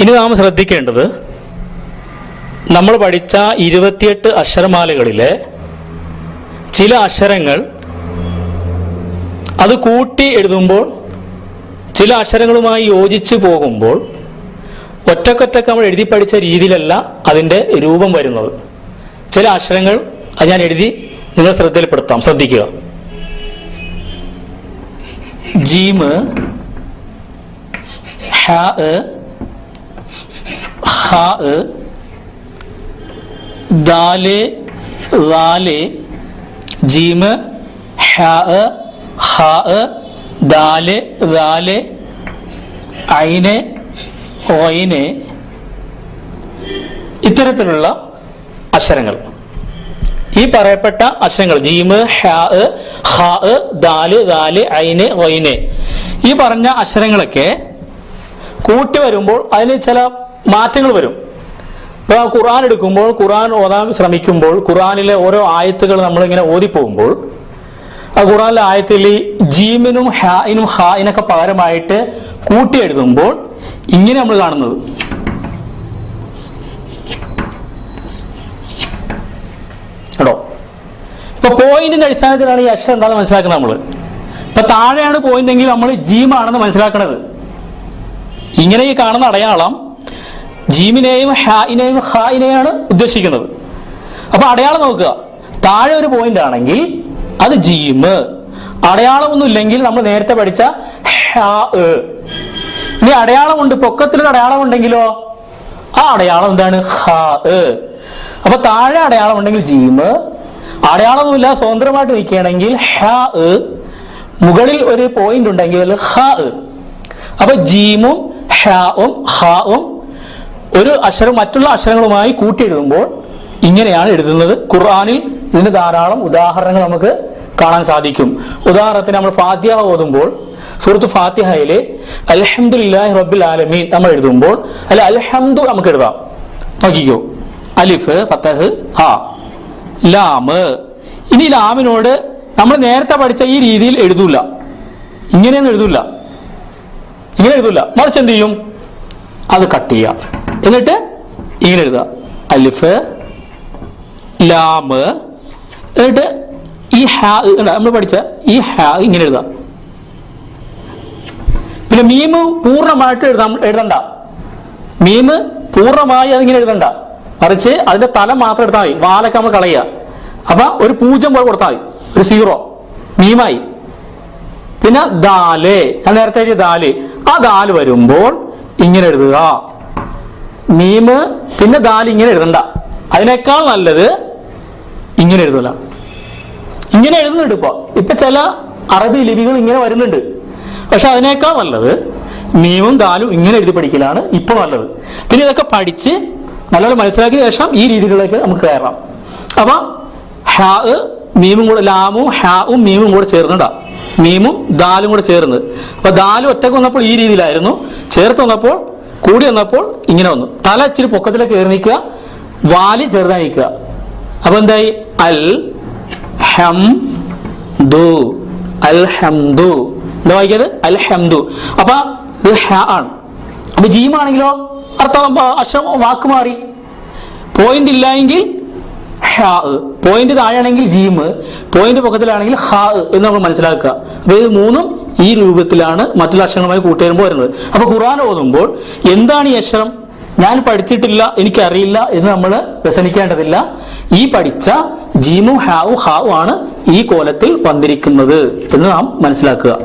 ഇനി നാം ശ്രദ്ധിക്കേണ്ടത് നമ്മൾ പഠിച്ച ഇരുപത്തിയെട്ട് അക്ഷരമാലകളിലെ ചില അക്ഷരങ്ങൾ അത് കൂട്ടി എഴുതുമ്പോൾ ചില അക്ഷരങ്ങളുമായി യോജിച്ച് പോകുമ്പോൾ ഒറ്റക്കൊറ്റക്ക് നമ്മൾ എഴുതി പഠിച്ച രീതിയിലല്ല അതിന്റെ രൂപം വരുന്നത്. ചില അക്ഷരങ്ങൾ അത് ഞാൻ എഴുതി നിങ്ങൾ ശ്രദ്ധയിൽപ്പെടുത്താം. ശ്രദ്ധിക്കുക. ജീമ് ഹ ജീമ് ഇത്തരത്തിലുള്ള അക്ഷരങ്ങൾ. ഈ പറയപ്പെട്ട അക്ഷരങ്ങൾ ജീമ് ഹാ ഈ പറഞ്ഞ അക്ഷരങ്ങളൊക്കെ കൂട്ടി വരുമ്പോൾ അതിന് ചില മാറ്റങ്ങൾ വരും. ഇപ്പോൾ ഖുറാൻ എടുക്കുമ്പോൾ ഖുറാൻ ഓതാൻ ശ്രമിക്കുമ്പോൾ ഖുറാനിലെ ഓരോ ആയത്തുകൾ നമ്മളിങ്ങനെ ഓതിപ്പോകുമ്പോൾ ആ ഖുറാനിലെ ആയത്തിൽ ജീമിനും ഹായിനും ഹായിനൊക്കെ പകരമായിട്ട് കൂട്ടി എഴുതുമ്പോൾ ഇങ്ങനെ നമ്മൾ കാണുന്നത്. കേട്ടോ? ഇപ്പൊ പോയിന്റിന്റെ അടിസ്ഥാനത്തിലാണ് ഈ അക്ഷരം എന്താണെന്ന് മനസ്സിലാക്കുന്നത് നമ്മൾ ഇപ്പൊ താഴെയാണ് പോയിന്റ് എങ്കിൽ നമ്മൾ ജീമാണെന്ന് മനസ്സിലാക്കണത്. ഇങ്ങനെ ഈ കാണുന്ന അടയാളം ജീമിനെയും ഹായിനെയും ഹായിനെയാണ് ഉദ്ദേശിക്കുന്നത്. അപ്പൊ അടയാളം നോക്കുക. താഴെ ഒരു പോയിന്റ് ആണെങ്കിൽ അത് ജീമ് അടയാളമൊന്നും ഇല്ലെങ്കിൽ നമ്മൾ നേരത്തെ പഠിച്ച ഇനി അടയാളം ഇനി അടയാളമുണ്ട്. പൊക്കത്തിലൊരു അടയാളം ഉണ്ടെങ്കിലോ ആ അടയാളം എന്താണ്? ഹ. അപ്പൊ താഴെ അടയാളം ഉണ്ടെങ്കിൽ ജീമ് അടയാളമൊന്നുമില്ല സ്വതന്ത്രമായിട്ട് നിൽക്കുകയാണെങ്കിൽ ഹ മുകളിൽ ഒരു പോയിന്റ് ഉണ്ടെങ്കിൽ ഹ. അപ്പൊ ജീമും ഹാവും ഹാവും ഒരു അക്ഷരം മറ്റുള്ള അക്ഷരങ്ങളുമായി കൂട്ടി എഴുതുമ്പോൾ ഇങ്ങനെയാണ് എഴുതുന്നത്. ഖുർആാനിൽ ഇതിന് ധാരാളം ഉദാഹരണങ്ങൾ നമുക്ക് കാണാൻ സാധിക്കും. ഉദാഹരണത്തിന് നമ്മൾ ഫാത്തിഹ ഓതുമ്പോൾ സുഹൃത്ത് ഫാത്തിഹയിലെ അൽഹംദുലില്ലാഹി റബ്ബിൽ ആലമീൻ നമ്മൾ എഴുതുമ്പോൾ അല്ല അൽഹംദു നമുക്ക് എഴുതാം. നോക്കിക്കോ. അലിഫ് ഫത്തഹ് ആ ലാമ് ഇനി ലാമിനോട് നമ്മൾ നേരത്തെ പഠിച്ച ഈ രീതിയിൽ എഴുതൂല. ഇങ്ങനെയൊന്നും എഴുതൂല. ഇങ്ങനെ എഴുതൂല. മറിച്ച് എന്ത് ചെയ്യും? അത് കട്ട് ചെയ്യാം. എന്നിട്ട് ഇങ്ങനെ എഴുതുക. അലിഫ് ലാമ്. എന്നിട്ട് ഈ ഹാ നമ്മൾ പഠിച്ച ഈ ഹാ ഇങ്ങനെ എഴുതുക. പിന്നെ മീമ് പൂർണമായിട്ട് എഴുതാം എഴുതണ്ട. മീമ് പൂർണമായി അതിങ്ങനെ എഴുതണ്ട. മറിച്ച് അതിന്റെ തല മാത്രം എടുത്താൽ മതി. വാലൊക്കെ നമ്മൾ കളയുക. അപ്പൊ ഒരു പൂജ്യം പോലെ കൊടുത്താൽ മതി. ഒരു സീറോ. മീമായി. പിന്നെ ദാൽ. ഞാൻ നേരത്തെ എഴുതിയ ദാൽ. ആ ദാൽ വരുമ്പോൾ ഇങ്ങനെ എഴുതുക. മീമ് പിന്നെ ദാൽ ഇങ്ങനെ എഴുതണ്ട. അതിനേക്കാൾ നല്ലത് ഇങ്ങനെ എഴുതല. ഇങ്ങനെ എഴുതുന്നുണ്ട് ഇപ്പൊ. ഇപ്പൊ ചില അറബി ലിപികൾ ഇങ്ങനെ വരുന്നുണ്ട്. പക്ഷെ അതിനേക്കാൾ നല്ലത് മീമും ദാലും ഇങ്ങനെ എഴുതി പഠിക്കലാണ് ഇപ്പൊ നല്ലത്. പിന്നെ ഇതൊക്കെ പഠിച്ച് നല്ലപോലെ മനസ്സിലാക്കിയ ശേഷം ഈ രീതികളിലേക്ക് നമുക്ക് കയറാം. അപ്പൊ ഹാ മീമും കൂടെ ലാമും ഹാവും മീമും കൂടെ ചേർന്നിടാം മീമും ദാലും കൂടെ ചേർന്ന്. അപ്പൊ ദാലും ഒറ്റയ്ക്ക് വന്നപ്പോൾ ഈ രീതിയിലായിരുന്നു. ചേർത്ത് വന്നപ്പോൾ കൂടി വന്നപ്പോൾ ഇങ്ങനെ വന്നു. തല ഇച്ചിരി പൊക്കത്തിലേക്ക് കയറി നിൽക്കുക വാൽ ചെറുതായി നിൽക്കുക. അപ്പൊ എന്തായി? അൽ ഹം ദു. അൽ ഹംദു എന്താ വായിക്കത് അൽ ഹംദു അപ്പൊ ഹ ആണ്. അപ്പൊ ജീമാണെങ്കിലോ അർത്ഥം അക്ഷരം വാക്ക് മാറി. പോയിന്റ് ഇല്ല എങ്കിൽ ഹാ പോയിന്റ് താഴെയാണെങ്കിൽ ജീമ് പോയിന്റ് പൊക്കത്തിലാണെങ്കിൽ ഹാ എന്ന് നമ്മൾ മനസ്സിലാക്കുക. അപ്പൊ ഇത് മൂന്നും ഈ രൂപത്തിലാണ് മറ്റുള്ള അക്ഷരങ്ങളുമായി കൂട്ടുവരുമ്പോൾ വരുന്നത്. അപ്പൊ ഖുർആൻ ഓതുമ്പോൾ എന്താണ് ഈ അക്ഷരം? ഞാൻ പഠിച്ചിട്ടില്ല എനിക്കറിയില്ല എന്ന് നമ്മൾ വ്യസനിക്കേണ്ടതില്ല. ഈ പഠിച്ച ജീമു ഹാവു ഹാവു ആണ് ഈ കോലത്തിൽ വന്നിരിക്കുന്നത് എന്ന് നാം മനസ്സിലാക്കുക.